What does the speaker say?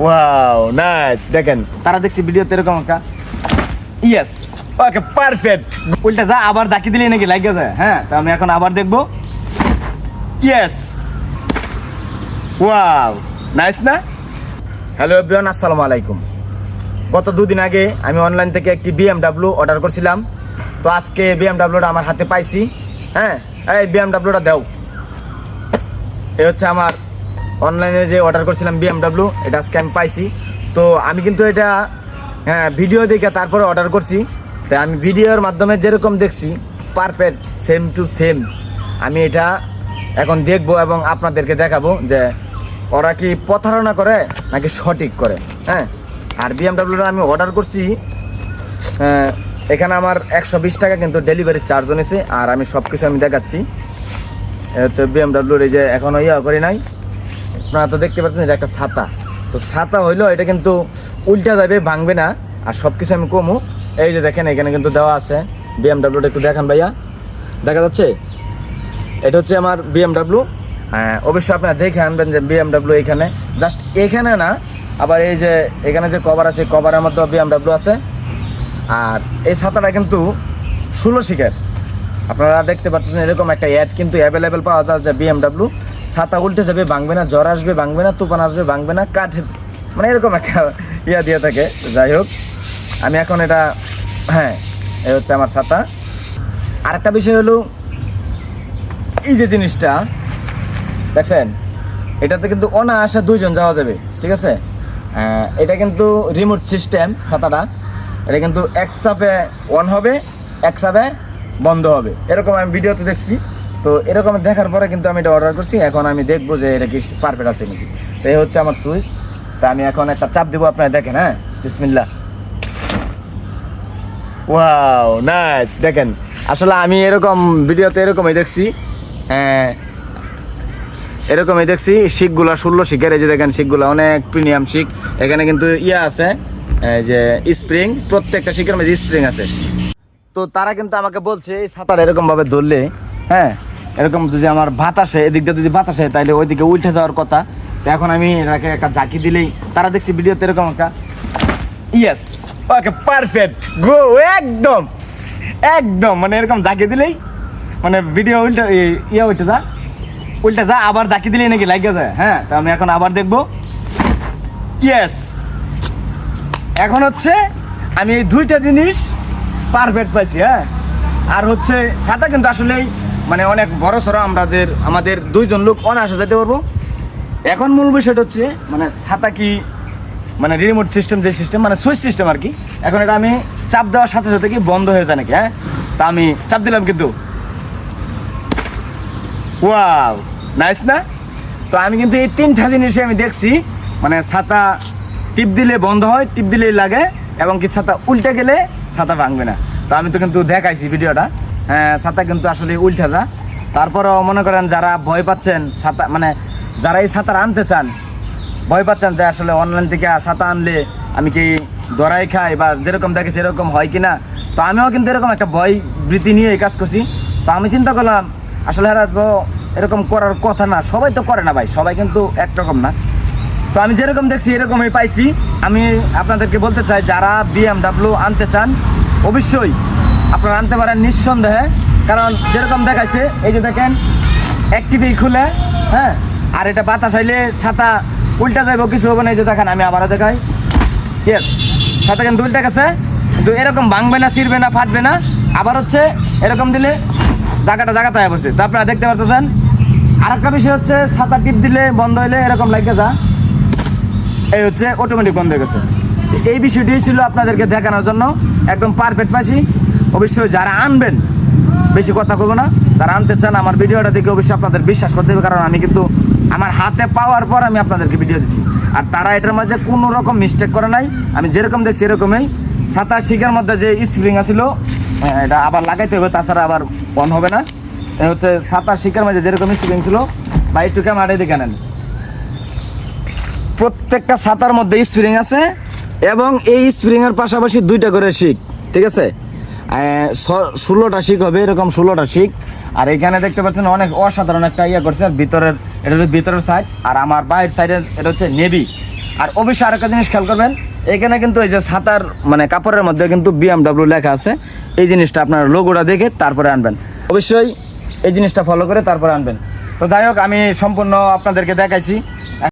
Wow nice দেখেন, তারা দেখছি ভিডিওতে এরকম একটা ইয়েস ওকে পারফেক্ট উল্টা যা, আবার জাকি দিলে নাকি? লাগে যায় হ্যাঁ তো আমি এখন আবার দেখব। ইয়েস ওয়াও নাইস না? হ্যালো এভরিওয়ান আসসালামু আলাইকুম। গত দুদিন আগে আমি অনলাইন থেকে একটি বিএমডাব্লিউ অর্ডার করছিলাম। তো আজকে বিএমডাব্লিউটা আমার হাতে পাইছি। হ্যাঁ এই বিএমডাব্লিউটা দাও। এ হচ্ছে আমার অনলাইনে যে অর্ডার করছিলাম বিএমডাব্লিউ এটা আমি পাইছি। তো আমি কিন্তু এটা হ্যাঁ ভিডিও দেখে তারপরে অর্ডার করছি। তাই আমি ভিডিওর মাধ্যমে যেরকম দেখছি পারফেক্ট সেম টু সেম আমি এটা এখন দেখব এবং আপনাদেরকে দেখাবো যে ওরা কি প্রতারণা করে নাকি সঠিক করে হ্যাঁ? আর বিএমডাব্লিউটা আমি অর্ডার করছি আহ, এখানে আমার একশো বিশ টাকা কিন্তু ডেলিভারি চার্জ নিয়েছে আর আমি সব কিছু আমি দেখাচ্ছি। হচ্ছে বিএমডাব্লিউর এই যে এখনও ইয়া করি নাই। আপনারা তো দেখতে পাচ্ছেন এটা একটা ছাতা। তো ছাতা হইল, এটা কিন্তু উল্টা যাবে, ভাঙবে না। আর সব কিছু আমি কমু। এই যে দেখেন, এখানে কিন্তু দেওয়া আছে বিএমডাব্লিউটা একটু দেখান ভাইয়া। দেখা যাচ্ছে? এটা হচ্ছে আমার বিএমডাব্লিউ। হ্যাঁ অবশ্যই আপনারা দেখে আনবেন যে বিএমডাব্লিউ এখানে। জাস্ট এখানে না, আবার এই যে এখানে যে কভার আছে, কভারের মধ্যে বিএমডাব্লিউ আছে। আর এই ছাতাটা কিন্তু ষোলো শিখের। আপনারা দেখতে পাচ্ছেন এরকম একটা অ্যাড কিন্তু অ্যাভেলেবেল পাওয়া যায় যে বিএমডাব্লিউ। ছাতা উল্টে যাবে, ভাঙবে না, জ্বর আসবে, ভাঙবে না, তুফান আসবে, ভাঙবে না, কাঠ মানে এরকম একটা ইয়া দিয়ে থাকে। যাই হোক, আমি এখন এটা হ্যাঁ এই হচ্ছে আমার ছাতা। আরেকটা বিষয় হলো, এই যে জিনিসটা, দেখছেন? এটাতে কিন্তু অনায়াসে দুইজন যাওয়া যাবে, ঠিক আছে? এটা কিন্তু রিমোট সিস্টেম ছাতাটা। এটা কিন্তু এক চাপে অন হবে, এক চাপে বন্ধ হবে। এরকম আমি ভিডিওতে দেখছি। তো এরকম দেখার পরে কিন্তু আমি এটা অর্ডার করছি। এখন আমি দেখব যে এটা কি পারফেক্ট আছে নাকি। তো এই হচ্ছে আমার সুইচ। তা আমি এখন একটা চাপ দেবো, আপনারা দেখেন হ্যাঁ? বিসমিল্লা ওয়াও, নাইস। দেখেন, আসলে আমি এরকম ভিডিওতে এরকমই দেখছি। হ্যাঁ এরকমই দেখছি, শিখগুলা, ষোলো শিখের এই যে দেখেন, শিখগুলা অনেক প্রিমিয়াম শিখ। এখানে কিন্তু ইয়া আছে যে স্প্রিং প্রত্যেকটা শিখের মধ্যে স্প্রিং আছে। তো তারা কিন্তু আমাকে বলছে, এই ছাতার এরকম ভাবে ধরলে হ্যাঁ? এরকম যদি আমার বাতাসে এদিক দিয়ে যদি বাতাসে তাহলে ওইদিকে উল্টে যাওয়ার কথা। তো এখন আমি এটাকে একটা জাকি দিলেই, তারা দেখছি ভিডিওতে এরকম একটা ইয়েস ওকে পারফেক্ট গো, একদম একদম মানে এরকম জাকি দিলেই মানে ভিডিও উল্টা ইয়ে উল্টে যা, উল্টা যা, আবার জাকি দিলেই নাকি লাগে যায় হ্যাঁ তো আমি এখন আবার দেখব। ইয়েস এখন হচ্ছে আমি এই দুইটা জিনিস পারফেক্ট পাইছি হ্যাঁ। আর হচ্ছে ছাতা কিন্তু আসলেই মানে অনেক বড় সড়ো আমাদের আমাদের দুইজন লোক অনায়াসে যেতে পারব। এখন মূল বিষয়টা হচ্ছে মানে ছাতা কি মানে রিমোট সিস্টেম যে সিস্টেম মানে সুইচ সিস্টেম আর কি, এখন এটা আমি চাপ দেওয়ার সাথে সাথে কি বন্ধ হয়ে যায় নাকি হ্যাঁ? তা আমি চাপ দিলাম কিন্তু। ওয়াও নাইস না? তো আমি কিন্তু এই তিনটা জিনিসই আমি দেখছি মানে ছাতা টিপ দিলে বন্ধ হয়, টিপ দিলেই লাগে, এবং কি ছাতা উল্টে গেলে ছাতা ভাঙবে না। তো আমি তো কিন্তু দেখাইছি ভিডিওটা। ছাতা কিন্তু আসলে উল্টে যা। তারপরেও মনে করেন যারা ভয় পাচ্ছেন, ছাতা মানে যারা এই ছাতা আনতে চান, ভয় পাচ্ছেন যে আসলে অনলাইন থেকে ছাতা আনলে আমি কি দরাই খাই বা যেরকম দেখেছি এরকম হয় কি না তো আমিও কিন্তু এরকম একটা ভয় বৃত্তি নিয়ে এই কাজ করছি। তো আমি চিন্তা করলাম, আসলে এরা তো এরকম করার কথা না, সবাই তো করে না ভাই, সবাই কিন্তু একরকম না। তো আমি যেরকম দেখছি এরকমই পাইছি। আমি আপনাদেরকে বলতে চাই, যারা বিএমডাব্লিউ আনতে চান, অবশ্যই আপনারা আনতে পারেন নিঃসন্দেহে। কারণ যেরকম দেখাইছে, এই যে দেখেন অ্যাক্টিভেই খুলে হ্যাঁ? আর এটা বাতাস আইলে ছাতা উল্টা যাইব, কিছু হবে না। এই যে দেখেন, আমি আবারও দেখাই। ইয়েস ছাতা কিন্তু উল্টা গেছে। কিন্তু এরকম ভাঙবে না, ছিঁড়বে না, ফাটবে না। আবার হচ্ছে, এরকম দিলে জায়গাটা জায়গাতে বসে। তো আপনারা দেখতে পারতেছেন। আর একটা বিষয় হচ্ছে, ছাতা টিপ দিলে বন্ধ হইলে এরকম লাগে যা। এই হচ্ছে অটোমেটিক বন্ধ হয়ে গেছে। এই বিষয়টি ছিল আপনাদেরকে দেখানোর জন্য। একদম পারফেক্ট পাইছি। অবশ্যই যারা আনবেন বেশি কথা করব না। যারা আনতে চান আমার ভিডিওটা দেখে অবশ্যই আপনাদের বিশ্বাস করতে হবে কারণ আমি কিন্তু আমার হাতে পাওয়ার পর আমি আপনাদেরকে ভিডিও দিচ্ছি আর তারা এটার মাঝে কোনো রকম মিস্টেক করে নাই। আমি যেরকম দেখছি এরকমই। সাঁতার শিখার মধ্যে যে স্প্রিং আছিল হ্যাঁ, এটা আবার লাগাইতে হবে তাছাড়া আবার অন হবে না। হচ্ছে সাঁতার শিখার মাঝে যেরকম স্প্রিং ছিল বা একটু ক্যামেরা দেখে নেন প্রত্যেকটা ছাতার মধ্যে স্প্রিং আছে এবং এই স্প্রিং এর পাশাপাশি দুইটা করে শিখ ঠিক আছে? ষোলোটা শিক হবে, এরকম ষোলোটা শিক আর এখানে দেখতে পাচ্ছেন অনেক অসাধারণ একটা ইয়ে করছে ভিতরের এটা হচ্ছে ভিতরের সাইড আর আমার বাইরের সাইডের এটা হচ্ছে নেভি। আর অবশ্যই আরেকটা জিনিস খেয়াল করবেন, এখানে কিন্তু এই যে ছাতার মানে কাপড়ের মধ্যে কিন্তু বিএমডাব্লিউ লেখা আছে। এই জিনিসটা আপনার লোগোটা দেখে তারপরে আনবেন। অবশ্যই এই জিনিসটা ফলো করে তারপরে আনবেন। তো যাই হোক, আমি সম্পূর্ণ আপনাদেরকে দেখাইছি।